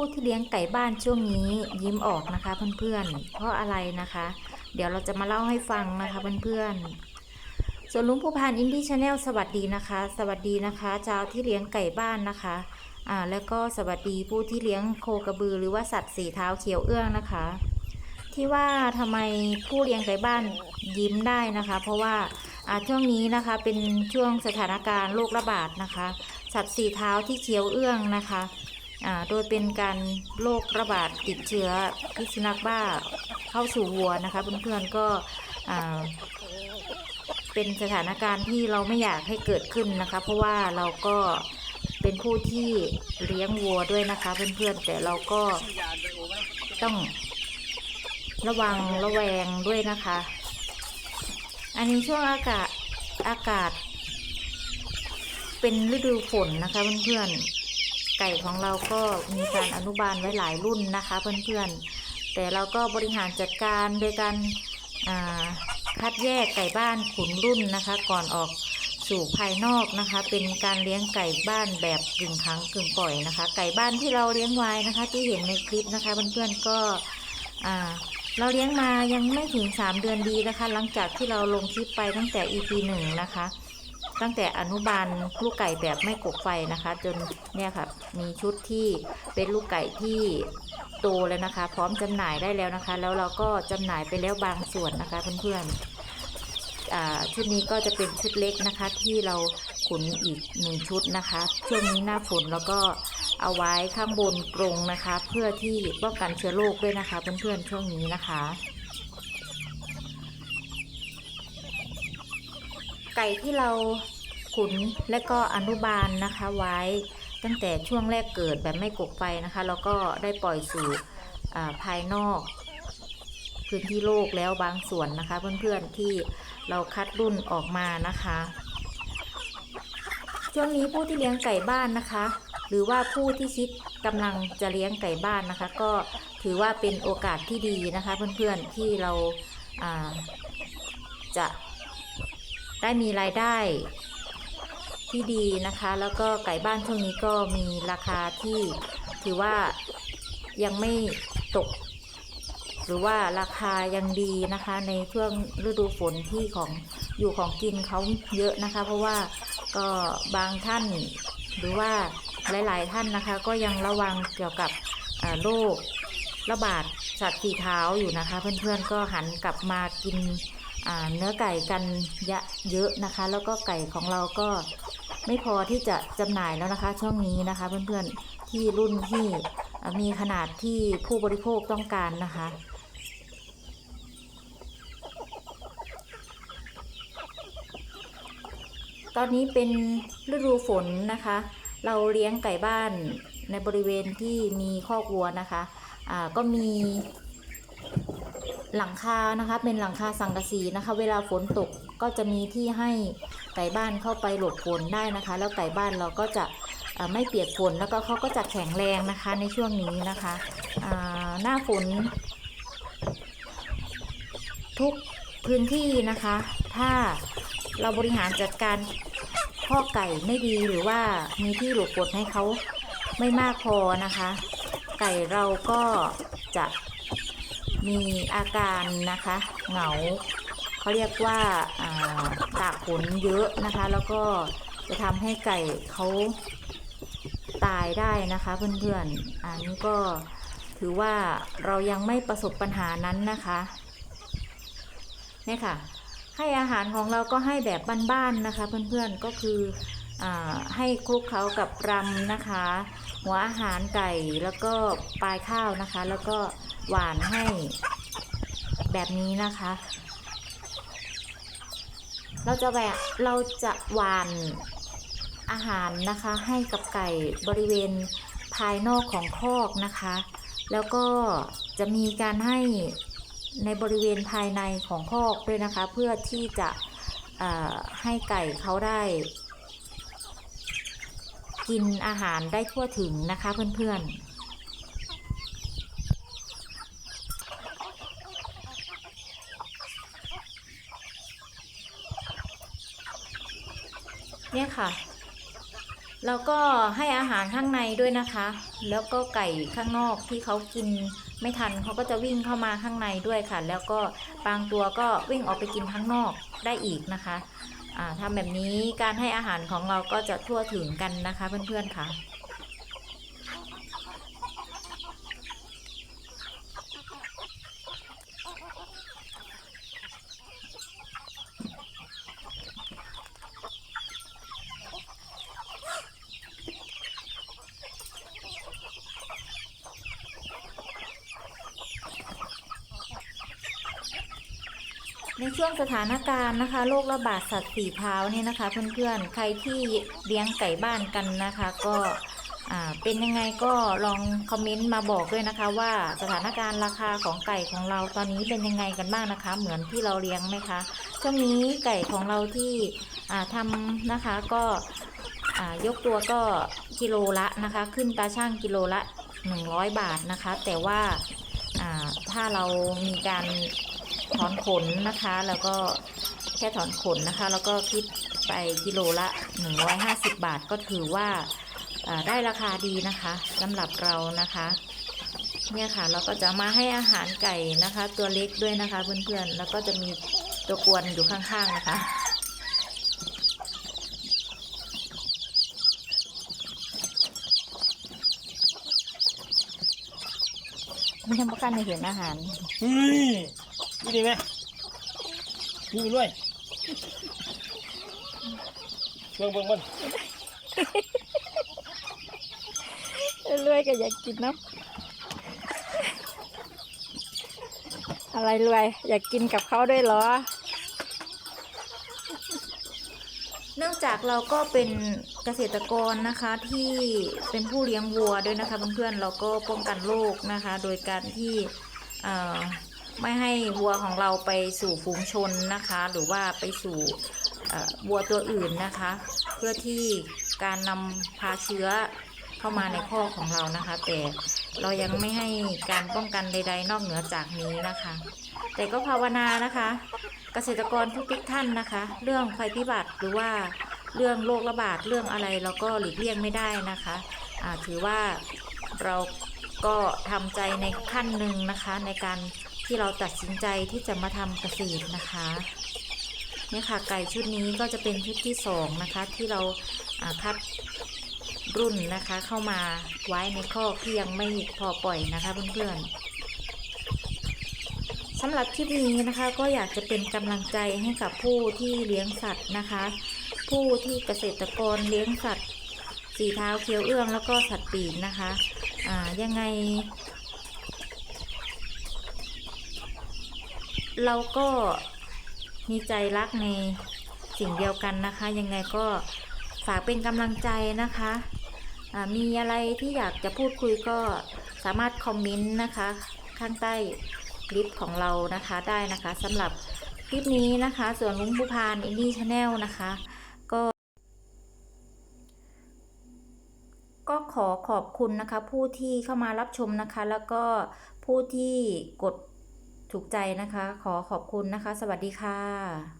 ผู้ที่เลี้ยงไก่บ้านช่วงนี้ยิ้มออกนะคะเพื่อนๆ เพราะอะไรนะคะ เดี๋ยวเราจะมาเล่าให้ฟังนะคะเพื่อนๆ ส่วนลุงผู้พานอินดี้ชาแนลสวัสดีนะคะ สวัสดีนะคะชาวที่เลี้ยงไก่บ้านนะคะอ่าแล้วก็สวัสดีผู้ที่เลี้ยงโคกระบือหรือว่าสัตว์สีเท้าเขียวเอื้องนะคะ ที่ว่าทำไมผู้เลี้ยงไก่บ้านยิ้มได้นะคะ เพราะว่าช่วงนี้นะคะเป็นช่วงสถานการณ์โรคระบาดนะคะ สัตว์สีเท้าที่เขียวเอื้องนะคะ โดยเป็นการโรคระบาดติดเชื้อพิษสุนัขบ้าเข้าสู่วัวนะคะเพื่อนๆก็เป็นสถานการณ์ที่เราไม่อยากให้เกิดขึ้นนะคะ เพราะว่าเราก็เป็นผู้ที่เลี้ยงวัวด้วยนะคะ เพื่อนๆ แต่เราก็ต้องระวังระแวงด้วยนะคะ อันนี้ช่วงอากาศอากาศ เป็นฤดูฝนนะคะเพื่อนๆ ไก่ของเราก็มีการอนุบาลไว้หลายรุ่นนะคะเพื่อนๆ แต่เราก็บริหารจัดการโดยการคัดแยกไก่บ้านขุนรุ่นนะคะ ก่อนออกสู่ภายนอกนะคะ เป็นการเลี้ยงไก่บ้านแบบกึ่งขังกึ่งปล่อยนะคะ ไก่บ้านที่เราเลี้ยงไว้นะคะ ที่เห็นในคลิปนะคะเพื่อนๆก็เราเลี้ยงมายังไม่ถึง 3 เดือนดีนะคะ หลังจากที่เราลงคลิปไปตั้งแต่ EP หนึ่งนะคะ ตั้งแต่อนุบาลลูกไก่แบบไม่กบไฟนะคะ จนเนี่ยค่ะมีชุดที่เป็นลูกไก่ที่โตแล้วนะคะ พร้อมจำหน่ายได้แล้วนะคะ แล้วเราก็จำหน่ายไปแล้วบางส่วนนะคะเพื่อนๆชุดนี้ก็จะเป็นชุดเล็กนะคะ ที่เราขุนอีกหนึ่งชุดนะคะ ช่วงนี้หน้าฝนแล้วก็เอาไว้ข้างบนกรงนะคะ เพื่อที่ป้องกันเชื้อโรคด้วยนะคะเพื่อนๆช่วงนี้นะคะ ไก่ที่เราขุนและก็อนุบาลนะคะไว้ ตั้งแต่ช่วงแรกเกิดแบบไม่กกไฟนะคะ แล้วก็ได้ปล่อยสู่ภายนอก พื้นที่โลกแล้วบางส่วนนะคะ เพื่อนๆที่เราคัดรุ่นออกมานะคะ ช่วงนี้ผู้ที่เลี้ยงไก่บ้านนะคะ หรือว่าผู้ที่คิดกำลังจะเลี้ยงไก่บ้านนะคะ ก็ถือว่าเป็นโอกาสที่ดีนะคะ เพื่อนๆที่เราจะ ได้มีรายได้ที่ดีนะคะ แล้วก็ไก่บ้านช่วงนี้ก็มีราคาที่ถือว่ายังไม่ตก หรือว่าราคายังดีนะคะ ในช่วงฤดูฝนที่ของอยู่ของกินเขาเยอะนะคะ เพราะว่าก็บางท่านหรือว่าหลาย ๆ ท่านนะคะ ก็ยังระวังเกี่ยวกับโรคระบาดสัตว์สีเท้าอยู่นะคะ เพื่อน ๆ ก็หันกลับมากิน เนื้อไก่กันเยอะเยอะนะคะ แล้วก็ไก่ของเราก็ไม่พอที่จะจำหน่ายแล้วนะคะ ช่วงนี้นะคะเพื่อนๆที่รุ่นที่มีขนาดที่ผู้บริโภคต้องการนะคะตอนนี้เป็นฤดูฝนนะคะ เราเลี้ยงไก่บ้านในบริเวณที่มีคอกวัวนะคะ อ่า ก็มี หลังคานะคะ เป็นหลังคาสังกะสีนะคะ เวลาฝนตกก็จะมีที่ให้ไก่บ้านเข้าไปหลบฝนได้นะคะ แล้วไก่บ้านเราก็จะไม่เปียกฝนแล้วก็เขาก็จะแข็งแรงนะคะในช่วงนี้นะคะหน้าฝนทุกพื้นที่นะคะ ถ้าเราบริหารจัดการข้อไก่ไม่ดีหรือว่ามีที่หลบฝนให้เขาไม่มากพอนะคะ ไก่เราก็จะ มีอาการนะคะเหงาเขาเรียกว่าตากขนเยอะนะคะ แล้วก็จะทำให้ไก่เขาตายได้นะคะเพื่อนๆอันนี้ก็ถือว่าเรายังไม่ประสบปัญหานั้นนะคะนี่ค่ะ ให้อาหารของเราก็ให้แบบบ้านๆนะคะ เพื่อนๆก็คืออให้คลุกเคล้ากับรำนะคะ หัวอาหารไก่แล้วก็ปลายข้าวนะคะ แล้วก็ หวานให้แบบนี้นะคะ เราจะแหวะเราจะหวานอาหารนะคะให้กับไก่บริเวณภายนอกของคอกนะคะ แล้วก็จะมีการให้ในบริเวณภายในของคอกด้วยนะคะ เพื่อที่จะให้ไก่เขาได้ กินอาหารได้ทั่วถึงนะคะเพื่อนๆ เนี่ยค่ะ แล้วก็ให้อาหารข้างในด้วยนะคะ แล้วก็ไก่ข้างนอกที่เขากินไม่ทันเขาก็จะวิ่งเข้ามาข้างในด้วยค่ะ แล้วก็บางตัวก็วิ่งออกไปกินข้างนอกได้อีกนะคะทำแบบนี้การให้อาหารของเราก็จะทั่วถึงกันนะคะเพื่อนๆค่ะ ในช่วงสถานการณ์นะคะโรคระบาดสัตว์สีเท้าเนี่ยนะคะ เพื่อนๆ ใครที่เลี้ยงไก่บ้านกันนะคะ ก็เป็นยังไงก็ลองคอมเมนต์มาบอกด้วยนะคะ ว่าสถานการณ์ราคาของไก่ของเราตอนนี้เป็นยังไงกันบ้างนะคะ เหมือนที่เราเลี้ยงไหมคะช่วงนี้ไก่ของเราที่อ่าทำนะคะก็ยกตัวก็กิโลละนะคะ ขึ้นตาช่างกิโลละ 100 บาทนะคะ แต่ว่าถ้าเรามีการ ถอนขนนะคะ แล้วก็แค่ถอนขนนะคะ แล้วก็คิดไปกิโลละ 150 บาทก็ถือว่าได้ราคาดีนะคะสำหรับเรานะคะ เนี่ยค่ะเราก็จะมาให้อาหารไก่นะคะ ตัวเล็กด้วยนะคะเพื่อนๆ แล้วก็จะมีตัวกวนอยู่ข้างๆนะคะไม่ทำประกันในเห็นอาหารเฮ้ย นี่ดีไหมนี่ไปด้วยเบิ่งเบิ่งมันรวยก็อยากกินเนาะอะไรรวยอยากกินกับเขาด้วยเหรอ เนื่องจากเราก็เป็นเกษตรกรนะคะที่เป็นผู้เลี้ยงวัวด้วยนะคะเพื่อนๆเราก็ป้องกันโรคนะคะ โดยการที่เอ่อ ไม่ให้วัวของเราไปสู่ฝูงชนนะคะ หรือว่าไปสู่วัวตัวอื่นนะคะ เพื่อที่การนำพาเชื้อเข้ามาในข้อของเรานะคะ แต่เรายังไม่ให้การป้องกันใด ๆ นอกเหนือจากนี้นะคะ แต่ก็ภาวนานะคะ เกษตรกรทุกๆท่านนะคะ เรื่องภัยพิบัติหรือว่าเรื่องโรคระบาดเรื่องอะไรเราก็หลีกเลี่ยงไม่ได้นะคะถือว่าเราก็ทำใจในขั้นหนึ่งนะคะในการ ที่เราตัดสินใจที่จะมาทำเกษตรนะคะเนี่ยค่ะไก่ชุดนี้ก็จะเป็นชุดที่สองนะคะ ที่เราคัดรุ่นนะคะ เข้ามาไว้ในคอที่ยังไม่พอปล่อยนะคะเพื่อนๆสำหรับคลิปนี้นะคะก็อยากจะเป็นกำลังใจให้กับผู้ที่เลี้ยงสัตว์นะคะ ผู้ที่เกษตรกรเลี้ยงสัตว์สีเท้าเคี้ยวเอื้องแล้วก็สัตว์ปีกนะคะ อ่ายังไง เราก็มีใจรักในสิ่งเดียวกันนะคะ ยังไงก็ฝากเป็นกำลังใจนะคะมีอะไรที่อยากจะพูดคุยก็สามารถคอมเมนต์นะคะ ข้างใต้คลิปของเรานะคะได้นะคะสำหรับคลิปนี้นะคะ ส่วนลุงผู้พานอินดี้ชาแนลนะคะ ก็ ก็ขอขอบคุณนะคะ ผู้ที่เข้ามารับชมนะคะ แล้วก็ผู้ที่กด ถูกใจนะคะ ขอขอบคุณนะคะ สวัสดีค่ะ